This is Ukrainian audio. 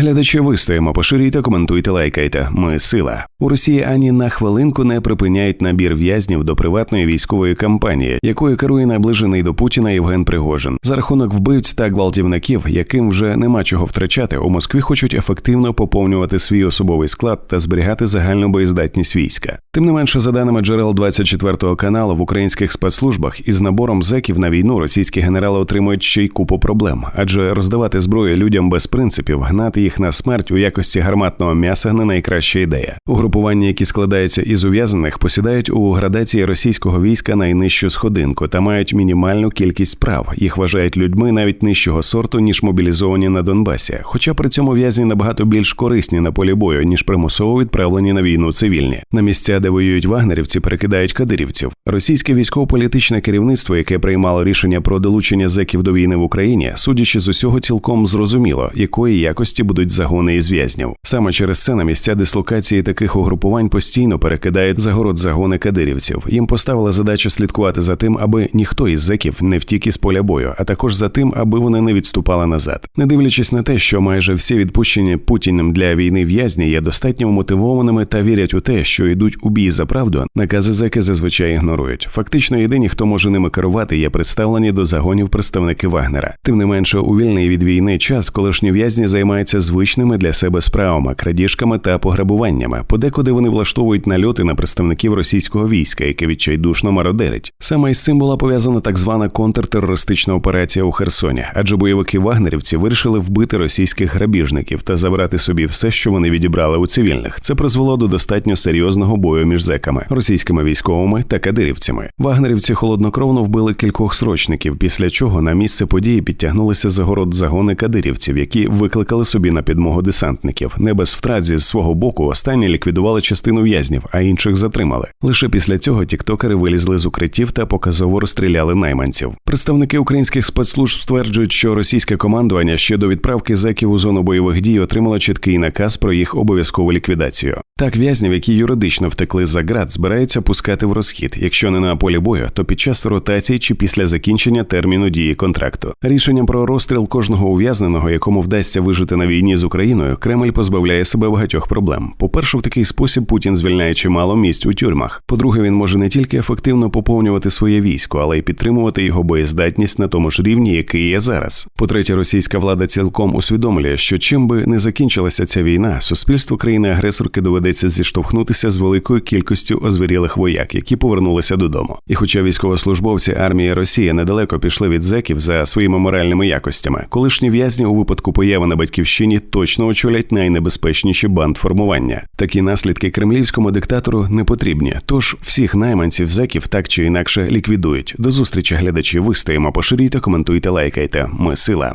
Глядачі вистоїмо, поширюйте, коментуйте, лайкайте. Ми сила. У Росії ані на хвилинку не припиняють набір в'язнів до приватної військової кампанії, якою керує наближений до Путіна Євген Пригожин. За рахунок вбивць та гвалтівників, яким вже нема чого втрачати, у Москві хочуть ефективно поповнювати свій особовий склад та зберігати загальну боєздатність війська. Тим не менше, за даними джерел 24 каналу в українських спецслужбах із набором зеків на війну російські генерали отримують ще й купу проблем, адже роздавати зброю людям без принципів, гнати їх на смерть у якості гарматного м'яса не найкраща ідея. Угрупування, які складаються із ув'язнених, посідають у градації російського війська найнижчу сходинку та мають мінімальну кількість прав. Їх вважають людьми навіть нижчого сорту ніж мобілізовані на Донбасі. Хоча при цьому в'язні набагато більш корисні на полі бою ніж примусово відправлені на війну цивільні. На місця, де воюють вагнерівці, перекидають кадирівців. Російське військово-політичне керівництво, яке приймало рішення про долучення зеків до війни в Україні, судячи з усього, цілком зрозуміло, якої якості будуть загони із в'язнів. Саме через це на місця дислокації таких угрупувань постійно перекидають загород загони кадирівців. Їм поставили задачу слідкувати за тим, аби ніхто із зеків не втік із поля бою, а також за тим, аби вони не відступали назад, не дивлячись на те, що майже всі відпущені Путіним для війни в'язні є достатньо мотивованими та вірять у те, що йдуть у бій за правду. Накази зеки зазвичай ігнорують. Фактично, єдині, хто може ними керувати, є представлені до загонів представники Вагнера. Тим не менше, у вільний від війни час колишні в'язні займаються звичними для себе справами, крадіжками та пограбуваннями. Подекуди вони влаштовують нальоти на представників російського війська, яке відчайдушно мародерить. Саме із цим була пов'язана так звана контртерористична операція у Херсоні, адже бойовики вагнерівці вирішили вбити російських грабіжників та забрати собі все, що вони відібрали у цивільних. Це призвело до достатньо серйозного бою між зеками, російськими військовими та кадирівцями. Вагнерівці холоднокровно вбили кількох срочників, після чого на місце події підтягнулися загород загони кадирівців, які викликали собі на підмогу десантників. Не без втрат зі свого боку останні ліквідували частину в'язнів, а інших затримали. Лише після цього тіктокери вилізли з укриттів та показово розстріляли найманців. Представники українських спецслужб стверджують, що російське командування ще до відправки зеків у зону бойових дій отримало чіткий наказ про їх обов'язкову ліквідацію. Так, в'язнів, які юридично втекли за ґрат, збираються пускати в розхід, якщо не на полі бою, то під час ротації чи після закінчення терміну дії контракту. Рішенням про розстріл кожного ув'язненого, якому вдасться вижити на війні з Україною, Кремль позбавляє себе багатьох проблем. По-перше, в такий спосіб Путін звільняє чимало місць у тюрмах. По-друге, він може не тільки ефективно поповнювати своє військо, але й підтримувати його боєздатність на тому ж рівні, який є зараз. По-третє, російська влада цілком усвідомлює, що чим би не закінчилася ця війна, суспільство країни-агресорки доведеться зіштовхнутися з великою кількістю озвірілих вояк, які повернулися додому. І, хоча військовослужбовці армії Росії недалеко пішли від зеків за своїми моральними якостями, колишні в'язні у випадку появи на батьківщині точно очолять найнебезпечніші бандформування. Такі наслідки кремлівському диктатору не потрібні. Тож всіх найманців зеків так чи інакше ліквідують. До зустрічі глядачі. Вистоїмо, поширюйте, коментуйте, лайкайте. Ми сила.